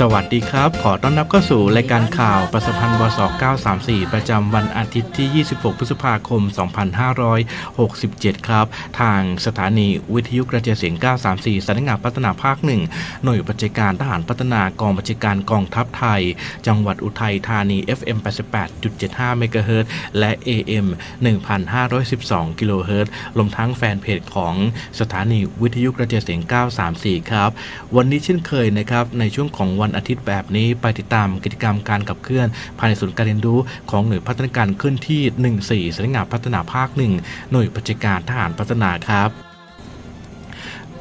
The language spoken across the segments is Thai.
สวัสดีครับ ขอต้อนรับเข้าสู่รายการข่าวประสพันธ์วส934 ประจำวันอาทิตย์ที่ 26 พฤษภาคม 2567 ครับ ทางสถานีวิทยุกระจายเสียง 934สำนักงานพัฒนาภาคหนึ่งหน่วยปฏิการทหารพัฒนากองบัญชาการกองทัพไทย จังหวัดอุทัยธานี FM 88.75 เมกะเฮิรตซ์และ AM 1512 กิโลเฮิรตซ์รวมทั้งแฟนเพจของสถานีวิทยุกระจายเสียง 934 ครับ วันนี้เช่นเคยนะครับในช่วงของวันันอาทิตย์แบบนี้ไปติดตามกิจกรรมการขับเคลื่อน ภายในศูนย์การเรียนรู้ของหน่วยพัฒนาการเคลื่อนที่ 14สำนักงานพัฒนาภาค 1 หน่วยปฏิการทหารพัฒนาครับ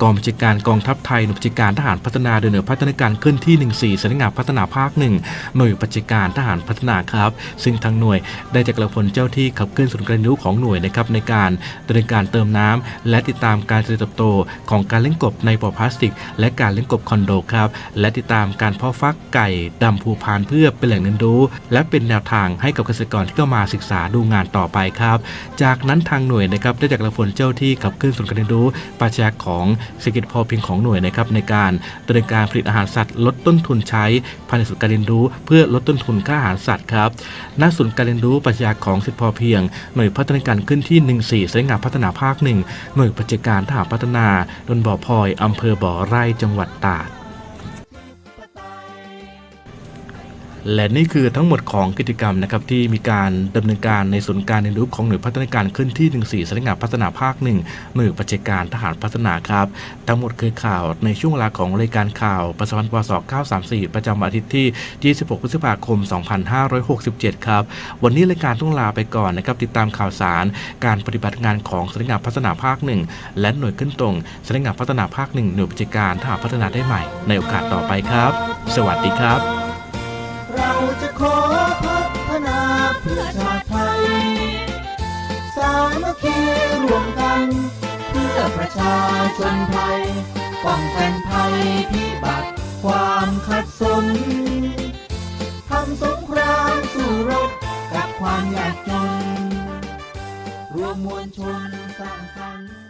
กองบัญชาการกองทัพไทยหน่วยปฏิการทหารพัฒนาโดยหน่วยพัฒนาการเคลื่อนที่ 14สำนักงานพัฒนาภาค1หน่วยปฏิการทหารพัฒนาครับ ซึ่งทางหน่วยได้จัดกระพลเจ้าที่ขับเคลื่อนศูนย์การเรียนรู้ของหน่วยนะครับในการดำเนินการเติมน้ำและติดตามการเจริญเติบโตของการเลี้ยงกบในบ่อพลาสติก และการเลี้ยงกบคอนโดครับและติดตามการเพาะฟักไก่ดำภูพานเพื่อเป็นแหล่งเรียนรู้ และเป็นแนวทางให้กับเกษตรกรที่เข้ามาศึกษาดูงานต่อไปครับ จากนั้นทางหน่วยนะครับได้จัดกระพลเจ้าที่ขับเคลื่อนศูนย์การเรียนรู้ปราชญาของเศรษฐกิจพอเพียงของหน่วยนะครับในการดำเนินการผลิตอาหารสัตว์ ลดต้นทุนใช้ภายในศูนย์การเรียนรู้ เพื่อลดต้นทุนค่าอาหารสัตว์ครับณศูนย์การเรียนรู้ปรัชญาของเศรษฐพอเพียง หน่วยพัฒนาการขึ้นที่ 14สายงานพัฒนาภาคหนึ่งหน่วยปฏิการทหารพัฒนาดนบ่อพลอยอำเภอบ่อไร่จังหวัดตราด และนี่คือทั้งหมดของกิจกรรมนะครับที่มีการดำเนินการในศูนย์การเรียนรู้ของหน่วยพัฒนาการขึ้นที่ 14สำนักงานพัฒนาภาคหนึ่งหน่วยปฏิการทหารพัฒนาครับ ทั้งหมดคือข่าวในช่วงเวลาของรายการข่าวประสพันธ์ปศ934 ประจำวันอาทิตย์ที่ 26 พฤษภาคม 2567 ครับ วันนี้รายการต้องลาไปก่อนนะครับติดตามข่าวสาร การปฏิบัติงานของสำนักงานพัฒนาภาคหนึ่งและหน่วยขึ้นตรงสำนักงานพัฒนาภาคหนึ่งหน่วยปฏิการทหารพัฒนาได้ใหม่ ในโอกาสต่อไปครับ สวัสดีครับ จะขอพัฒนาเพื่อชาติไทย สามัคคีรวมกัน เพื่อประชาชนไทย ป้องกันภัยพิบัติความขัดสนทำสงครามสู้รบกับความยากจน รวมมวลชนสร้างสรรค์